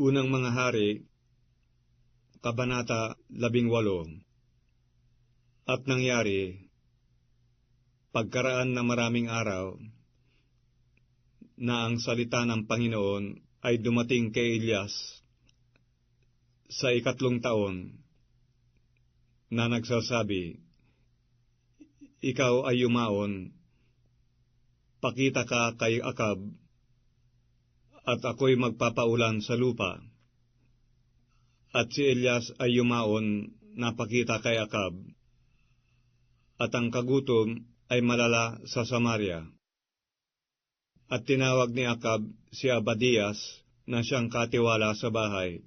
Unang mga hari, Kabanata 18 At nangyari, pagkaraan na maraming araw, na ang salita ng Panginoon ay dumating kay Elias sa ikatlong taon, na nagsasabi, Ikaw ay yumaon, pakita ka kay Akab, at ako'y magpapaulan sa lupa. At si Elias ay yumaon na pakita kay Akab, at ang kagutom ay malala sa Samaria. At tinawag ni Akab si Abadias na siyang katiwala sa bahay.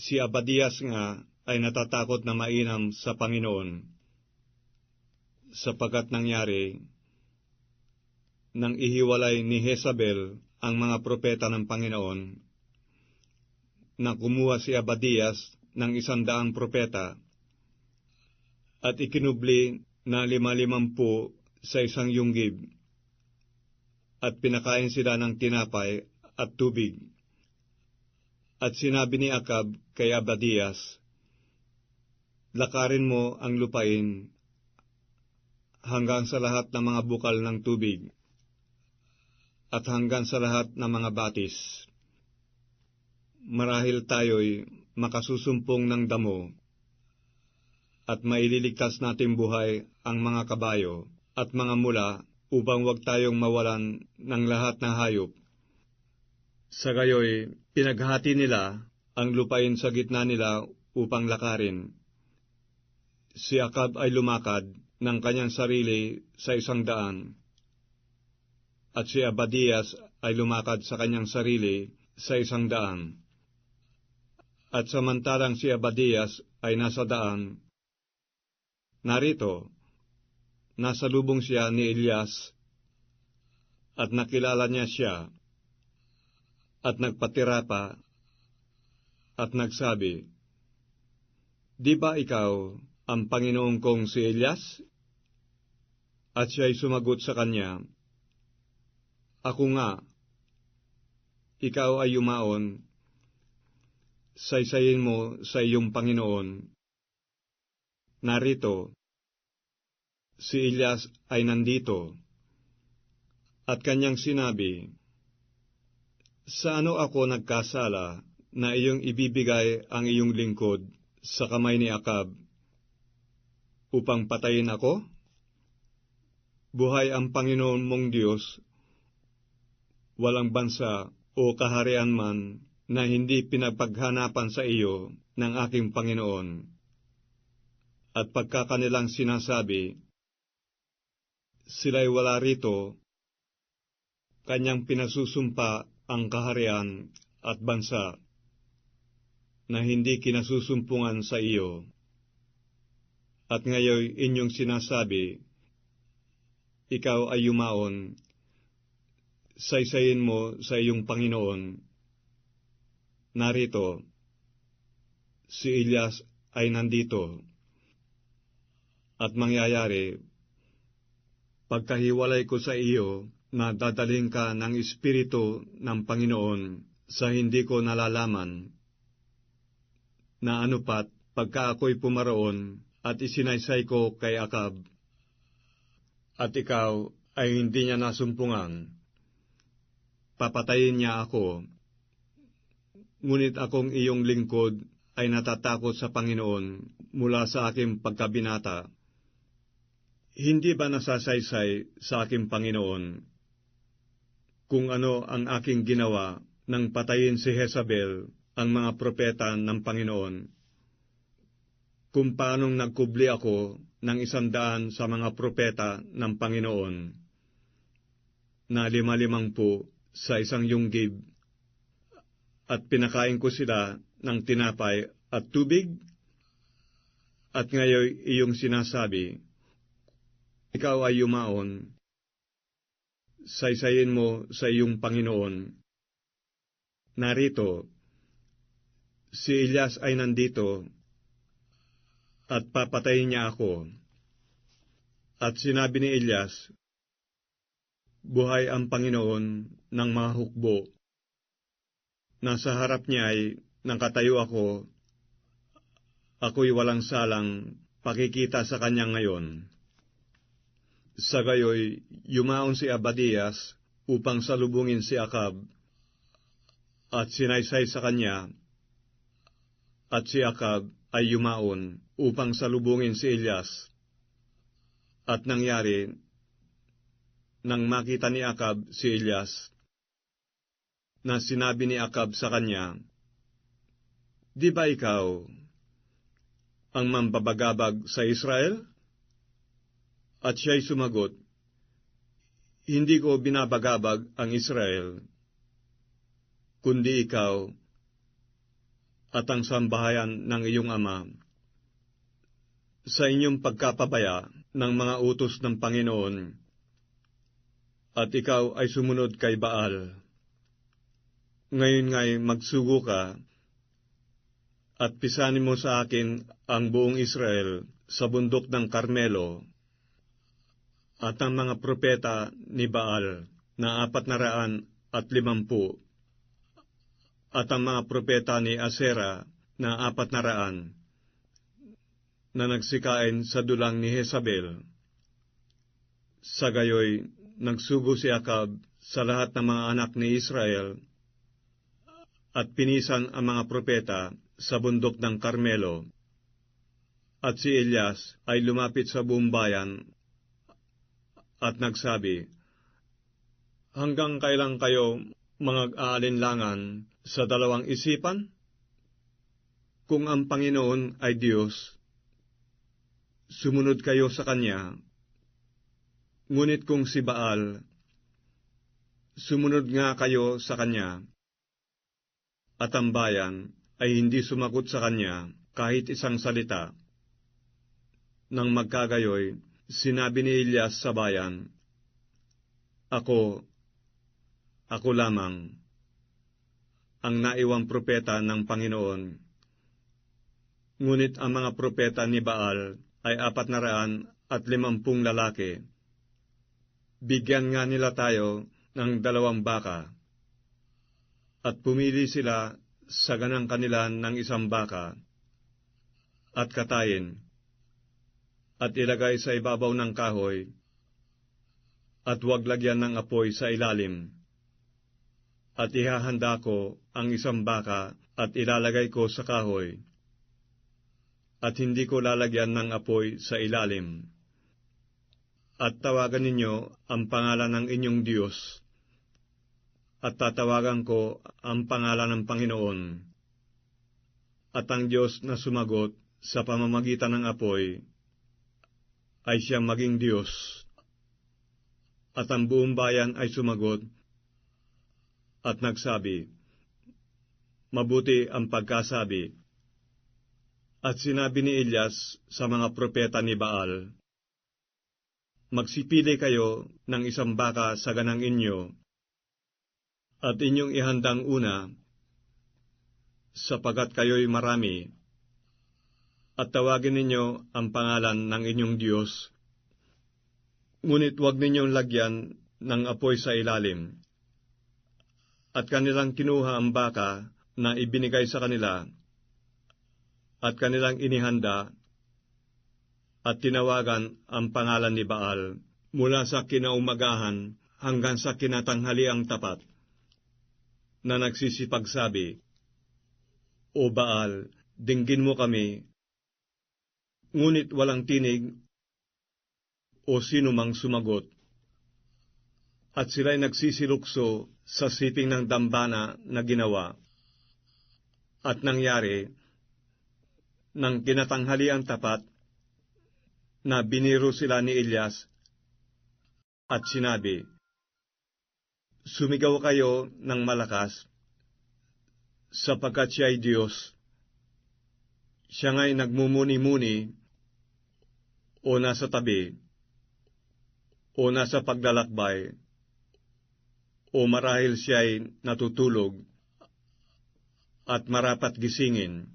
Si Abadias nga ay natatakot na mainam sa Panginoon, sapagkat nangyari, nang ihiwalay ni Jezabel ang mga propeta ng Panginoon, na kumuha si Abadias ng isandaang propeta at ikinubli na lima-limampu sa isang yunggib at pinakain sila ng tinapay at tubig. At sinabi ni Akab kay Abadias, Lakarin mo ang lupain hanggang sa lahat ng mga bukal ng tubig at hanggang sa lahat ng mga batis marahil tayo'y makasusumpong ng damo at maililigtas natin buhay ang mga kabayo at mga mula upang wag tayong mawalan ng lahat ng hayop. Sa gayoy, pinaghati nila ang lupain sa gitna nila upang lakarin. Si Akab ay lumakad ng kanyang sarili sa isang daan, at si Abadias ay lumakad sa kanyang sarili sa isang daan. At samantalang si Abadias ay nasa daan, narito, nasa lubong siya ni Elias, at nakilala niya siya, at nagpatira pa, at nagsabi, Di ba ikaw ang Panginoong kong si Elias? At siya'y sumagot sa kanya, Ako nga, ikaw ay yumaon, saysayin mo sa iyong Panginoon. Narito, si Elias ay nandito, at kanyang sinabi, Sa ano ako nagkasala na iyong ibibigay ang iyong lingkod sa kamay ni Akab, upang patayin ako? Buhay ang Panginoon mong Diyos, walang bansa o kaharian man na hindi pinapaghanapan sa iyo ng aking Panginoon. At pagkakanilang sinasabi, sila'y wala rito, kanyang pinasusumpa ang kaharian at bansa na hindi kinasusumpungan sa iyo. At ngayon inyong sinasabi, ikaw ay yumaon, saysayin mo sa iyong Panginoon. Narito, si Elias ay nandito. At mangyayari, pagkahiwalay ko sa iyo, na dadaling ka ng Espiritu ng Panginoon sa hindi ko nalalaman, na anupat pagka ako'y pumaroon at isinaysay ko kay Akab, at ikaw ay hindi niya nasumpungan, papatayin niya ako. Ngunit akong iyong lingkod ay natatakot sa Panginoon mula sa aking pagkabinata. Hindi ba nasasaysay sa aking Panginoon kung ano ang aking ginawa nang patayin si Jezabel ang mga propeta ng Panginoon? Kung paanong nagkubli ako ng isandaan sa mga propeta ng Panginoon na lima-limangpu sa isang yunggib at pinakain ko sila ng tinapay at tubig? At ngayon iyong sinasabi, ikaw ay yumaon, saysayin mo sa iyong Panginoon. Narito, si Elias ay nandito, at papatayin niya ako. At sinabi ni Elias, Buhay ang Panginoon ng mga hukbo, nasa harap niya ay nakatayo ako, ako'y walang salang pakikita sa kanya ngayon. Sa gayoy, yumaon si Abadias upang salubungin si Akab, at sinaysay sa kanya, at si Akab ay yumaon upang salubungin si Elias. At nangyari, nang makita ni Akab si Elias, na sinabi ni Akab sa kanya, Di ba ikaw ang mambabagabag sa Israel? At siya'y sumagot, Hindi ko binabagabag ang Israel, kundi ikaw at ang sambahayan ng iyong ama. Sa inyong pagkapabaya ng mga utos ng Panginoon, at ikaw ay sumunod kay Baal. Ngayon nga'y magsugo ka, at pisanin mo sa akin ang buong Israel sa bundok ng Carmelo, at ang mga propeta ni Baal na apat na raan at limampu, at ang mga propeta ni Asera na apat na raan, na nagsikain sa dulang ni Jezabel. Sa gayoy, nagsugo si Akab sa lahat ng mga anak ni Israel at pinisan ang mga propeta sa bundok ng Carmelo. At si Elias ay lumapit sa buong bayan at nagsabi, Hanggang kailan kayo mga aalinlangan sa dalawang isipan? Kung ang Panginoon ay Diyos, sumunod kayo sa Kanya Ngunit kung si Baal, sumunod nga kayo sa kanya, at ang bayan ay hindi sumagot sa kanya kahit isang salita. Nang magkagayoy, sinabi ni Elias sa bayan, Ako, ako lamang, ang naiwang propeta ng Panginoon. Ngunit ang mga propeta ni Baal ay apat na raan at limampung lalaki bigyan nga nila tayo ng dalawang baka. At pumili sila sa ganang kanila ng isang baka, at katayin, at ilagay sa ibabaw ng kahoy, at huwag lagyan ng apoy sa ilalim. At ihahanda ko ang isang baka at ilalagay ko sa kahoy, at hindi ko lalagyan ng apoy sa ilalim at tawagan ninyo ang pangalan ng inyong Diyos, at tatawagan ko ang pangalan ng Panginoon. At ang Diyos na sumagot sa pamamagitan ng apoy ay siyang maging Diyos. At ang buong bayan ay sumagot at nagsabi, Mabuti ang pagkasabi. At sinabi ni Elias sa mga propeta ni Baal, magsipili kayo ng isang baka sa ganang inyo, at inyong ihandang una, sapagat kayo'y marami, at tawagin ninyo ang pangalan ng inyong Diyos. Ngunit huwag ninyong lagyan ng apoy sa ilalim. At kanilang kinuha ang baka na ibinigay sa kanila, at kanilang inihanda at tinawagan ang pangalan ni Baal mula sa kinaumagahan hanggang sa kinatanghaliang tapat, na nagsisipagsabi, O Baal, dinggin mo kami, ngunit walang tinig o sino mang sumagot. At sila'y nagsisilukso sa siping ng dambana na ginawa. At nangyari, nang kinatanghaliang tapat, na biniro sila ni Elias at sinabi, Sumigaw kayo ng malakas, sapagkat siya ay Diyos. Siya nga'y nagmumuni-muni o nasa tabi o nasa paglalakbay o marahil siya ay natutulog at marapat gisingin.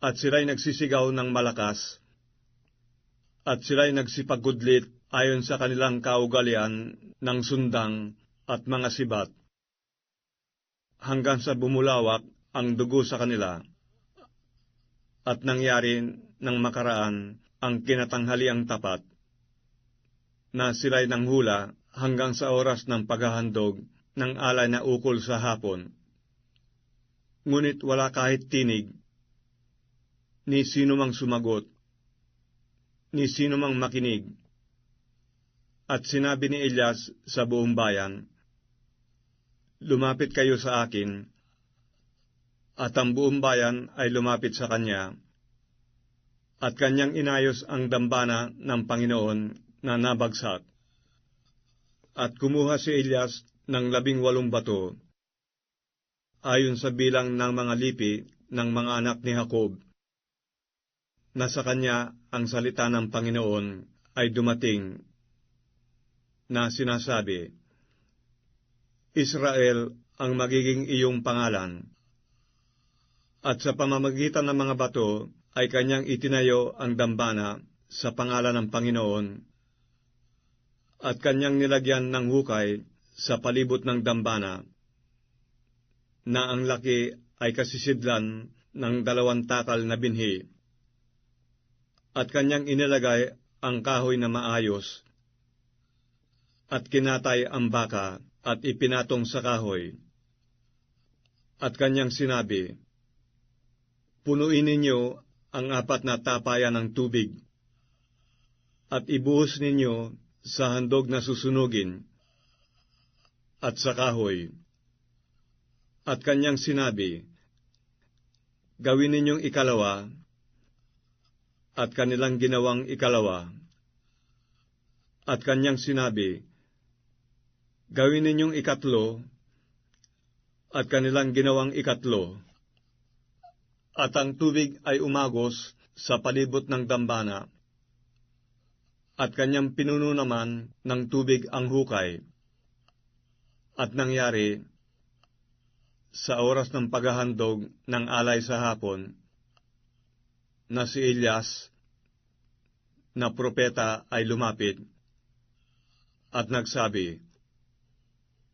At sila'y nagsisigaw ng malakas, at sila'y nagsipagudlit ayon sa kanilang kaugalian ng sundang at mga sibat. hanggang sa bumulawak ang dugo sa kanila. At nangyari ng makaraan ang kinatanghaliang tapat, na sila'y nanghula hanggang sa oras ng paghahandog ng alay na ukol sa hapon. Ngunit wala kahit tinig, ni sino mang sumagot, ni sino mang makinig. At sinabi ni Elias sa buong bayan, Lumapit kayo sa akin, at ang buong bayan ay lumapit sa kanya, at kanyang inayos ang dambana ng Panginoon na nabagsak. At kumuha si Elias ng labing walong bato, ayon sa bilang ng mga lipi ng mga anak ni Jacob, na sa kanya ang salita ng Panginoon ay dumating na sinasabi, Israel ang magiging iyong pangalan. At sa pamamagitan ng mga bato ay kanyang itinayo ang dambana sa pangalan ng Panginoon at kanyang nilagyan ng hukay sa palibot ng dambana na ang laki ay kasisidlan ng dalawang takal na binhi at kanyang inilagay ang kahoy na maayos at kinatay ang baka at ipinatong sa kahoy. At kanyang sinabi, Punuin ninyo ang apat na tapayan ng tubig, at ibuhos ninyo sa handog na susunugin, at sa kahoy. At kanyang sinabi, Gawin ninyong ikalawa, at kanilang ginawang ikalawa. At kanyang sinabi, Gawin ninyong ikatlo, at kanilang ginawang ikatlo. At ang tubig ay umagos sa palibot ng dambana, at kanyang pinuno naman ng tubig ang hukay. At nangyari, sa oras ng paghahandog ng alay sa hapon, na si Elias, na propeta ay lumapit, at nagsabi,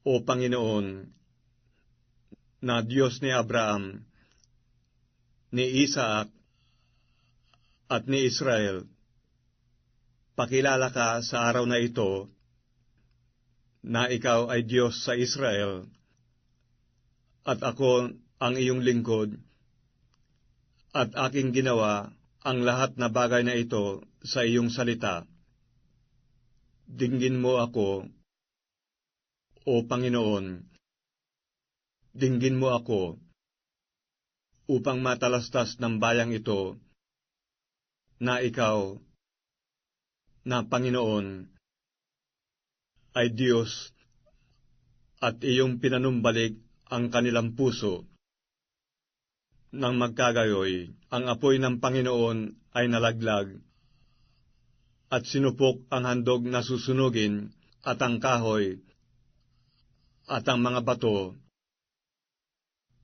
o Panginoon, na Diyos ni Abraham, ni Isaac, at ni Israel, pakilala ka sa araw na ito na ikaw ay Diyos sa Israel, at ako ang iyong lingkod, at aking ginawa ang lahat na bagay na ito sa iyong salita. Dinggin mo ako, o Panginoon, dinggin mo ako upang matalastas ng bayang ito na ikaw, na Panginoon, ay Diyos at iyong pinanumbalik ang kanilang puso. Nang magkagayoy, ang apoy ng Panginoon ay nalaglag, at sinupok ang handog na susunugin at ang kahoy at ang mga bato,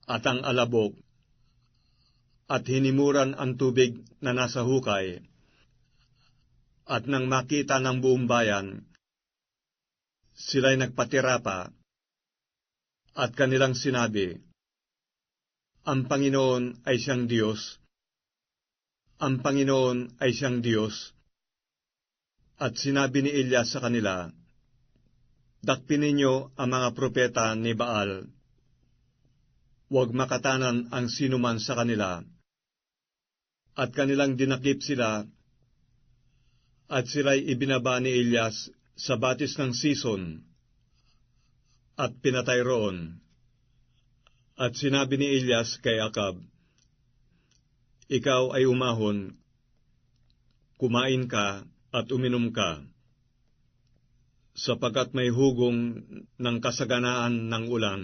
at ang alabok, at hinimuran ang tubig na nasa hukay, at nang makita ng buong bayan, sila'y nagpatira pa, at kanilang sinabi, Ang Panginoon ay siyang Diyos, ang Panginoon ay siyang Diyos. At sinabi ni Elias sa kanila, Dakpin ninyo ang mga propeta ni Baal. Huwag makatanan ang sinuman sa kanila. At kanilang dinakip sila, at sila'y ibinaba ni Elias sa batis ng sison, at pinatay roon. At sinabi ni Elias kay Akab, Ikaw ay umahon, kumain ka at uminom ka sapagkat may hugong ng kasaganaan ng ulan.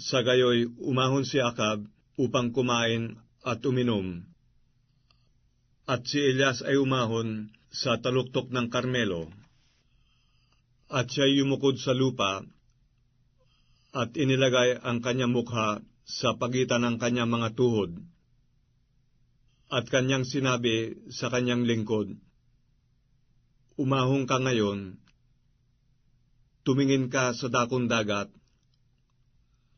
Sa gayoy, umahon si Akab upang kumain at uminom. At si Elias ay umahon sa taluktok ng Karmelo. At siya yumukod sa lupa at inilagay ang kanyang mukha sa pagitan ng kanyang mga tuhod. At kanyang sinabi sa kanyang lingkod, Umahong ka ngayon, tumingin ka sa dakong dagat,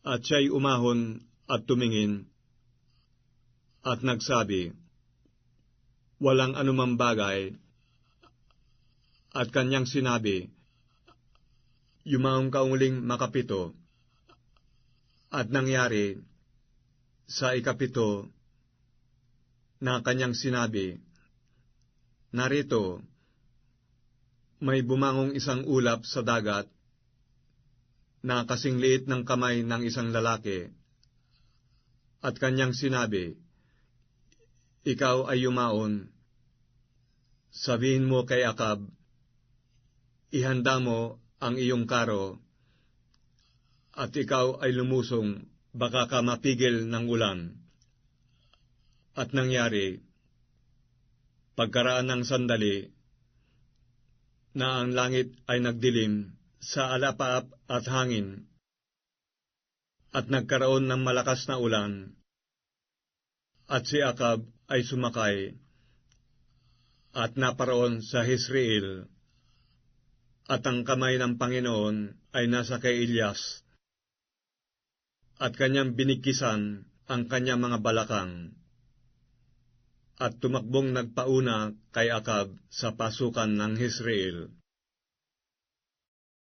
At siya'y umahon at tumingin at nagsabi, Walang anumang bagay. At kanyang sinabi, Yumaong kauling makapito. At nangyari, sa ikapito, na kanyang sinabi, Narito, may bumangong isang ulap sa dagat na kasing liit ng kamay ng isang lalaki. At kanyang sinabi, Ikaw ay yumaon. Sabihin mo kay Akab, ihanda mo ang iyong karo, at ikaw ay lumusong, baka ka mapigil ng ulan. At nangyari, pagkaraan ng sandali, na ang langit ay nagdilim sa alapaap at hangin, at nagkaroon ng malakas na ulan, at si Akab ay sumakay, at naparoon sa Hisreel, at ang kamay ng Panginoon ay nasa kay Ilyas, at kanyang binikisan ang kanyang mga balakang, at tumakbong nagpauna kay Akab sa pasukan ng Hisreel.